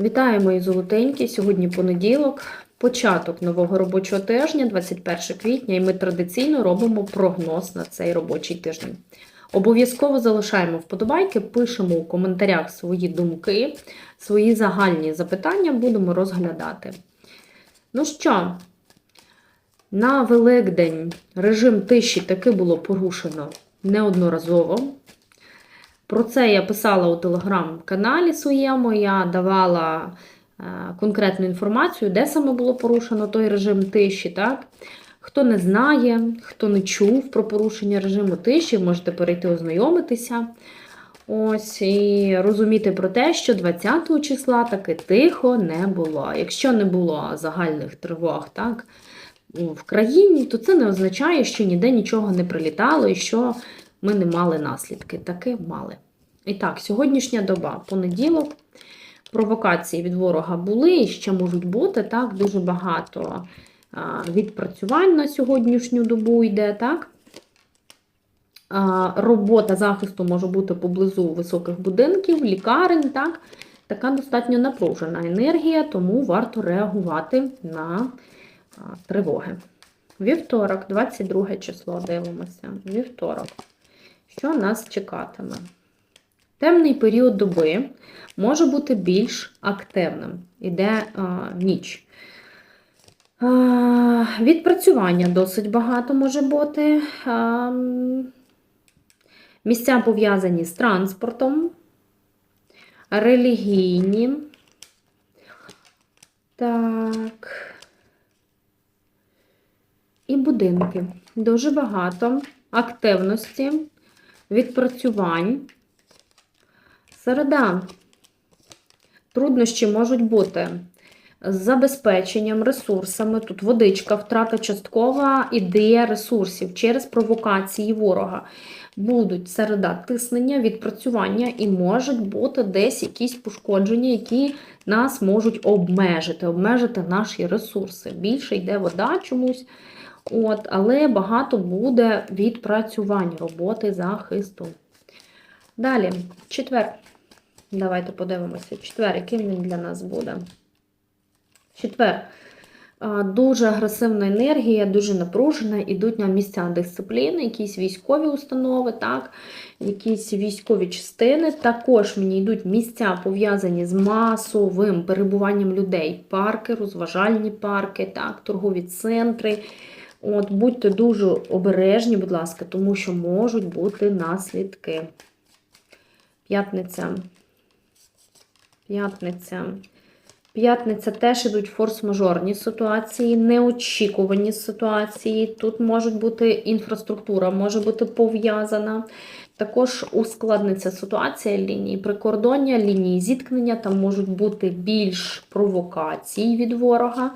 Вітаю, мої золотенькі! Сьогодні понеділок, початок нового робочого тижня, 21 квітня, і ми традиційно робимо прогноз на цей робочий тиждень. Обов'язково залишаємо вподобайки, пишемо у коментарях свої думки, свої загальні запитання будемо розглядати. Ну що, на Великдень режим тиші таки було порушено неодноразово. Про це я писала у телеграм-каналі своєму, я давала е, конкретну інформацію, де саме було порушено той режим тиші. Так? Хто не знає, хто не чув про порушення режиму тиші, можете перейти ознайомитися. Ось, і розуміти про те, що 20 числа таки тихо не було. Якщо не було загальних тривог так, в країні, то це не означає, що ніде нічого не прилітало і що ми не мали наслідки. Таки мали. І так, сьогоднішня доба, понеділок, провокації від ворога були і ще можуть бути. так, Дуже багато відпрацювань на сьогоднішню добу йде. так. Робота захисту може бути поблизу високих будинків, лікарень. так. Така достатньо напружена енергія, тому варто реагувати на тривоги. Вівторок, 22 число, дивимося. Вівторок. Що нас чекатиме? Темний період доби може бути більш активним. Іде а, ніч. А, відпрацювання досить багато може бути. А, місця пов'язані з транспортом, релігійні. Так. І будинки. Дуже багато активності, відпрацювань. Середа. Труднощі можуть бути з забезпеченням, ресурсами. Тут водичка, втрата часткова ідея ресурсів через провокації ворога. Будуть середа тиснення, відпрацювання і можуть бути десь якісь пошкодження, які нас можуть обмежити, обмежити наші ресурси. Більше йде вода чомусь. От, Але багато буде відпрацювань роботи захисту. Далі, четвер. Давайте подивимося. Четвер, яким він для нас буде? Четвер. Дуже агресивна енергія, дуже напружена, ідуть на місця дисципліни, якісь військові установи, так, якісь військові частини. Також мені йдуть місця, пов'язані з масовим перебуванням людей. Парки, розважальні парки, так, торгові центри. От, Будьте дуже обережні, будь ласка, тому що можуть бути наслідки. П'ятниця. П'ятниця. П'ятниця теж ідуть форс-мажорні ситуації, неочікувані ситуації. Тут може бути інфраструктура, може бути пов'язана. Також ускладниться ситуація лінії прикордоння, лінії зіткнення, там можуть бути більш провокацій від ворога.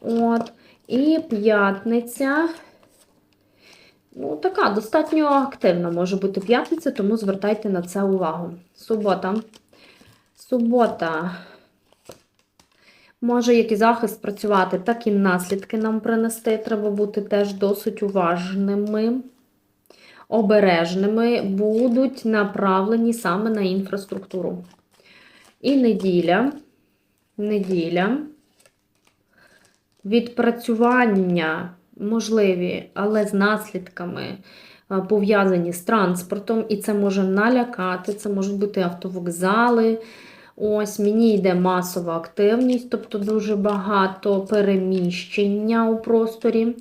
От. І п'ятниця. Ну, така достатньо активна може бути п'ятниця, тому звертайте на це увагу. Субота. Субота. Може, як і захист працювати, так і наслідки нам принести. Треба бути теж досить уважними, обережними, будуть направлені саме на інфраструктуру. І неділя. Неділя. Відпрацювання можливі, але з наслідками пов'язані з транспортом, і це може налякати, це можуть бути автовокзали. Ось мені йде масова активність, тобто дуже багато переміщення у просторі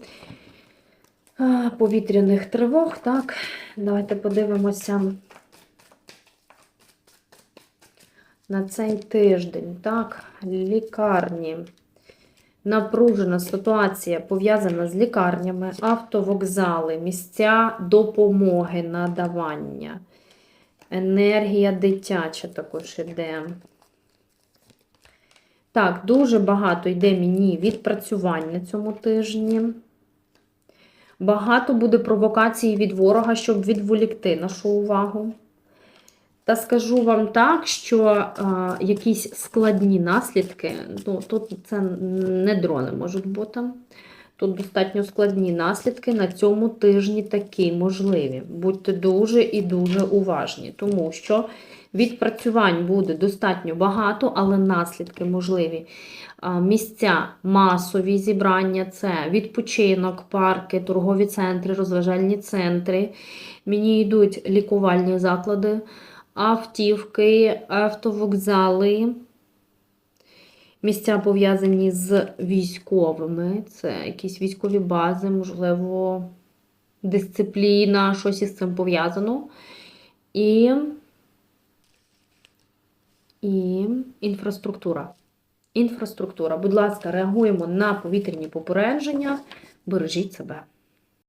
повітряних тривог. Так, давайте подивимося на цей тиждень. Так, лікарні. Напружена ситуація пов'язана з лікарнями, автовокзали, місця допомоги, надавання. Енергія дитяча також іде. Так, дуже багато йде мені відпрацювань на цьому тижні. Багато буде провокацій від ворога, щоб відволікти нашу увагу. Та скажу вам так, що а, якісь складні наслідки, ну, тут це не дрони можуть бути. Тут достатньо складні наслідки на цьому тижні такі можливі. Будьте дуже і дуже уважні, тому що Відпрацювань буде достатньо багато, але наслідки можливі. А, Місця масові зібрання це відпочинок, парки, торгові центри, розважальні центри. Мені йдуть лікувальні заклади, автівки, автовокзали. Місця пов'язані з військовими, це якісь військові бази, можливо, дисципліна, щось із цим пов'язано. І, і інфраструктура. Інфраструктура. Будь ласка, реагуємо на повітряні попередження. Бережіть себе.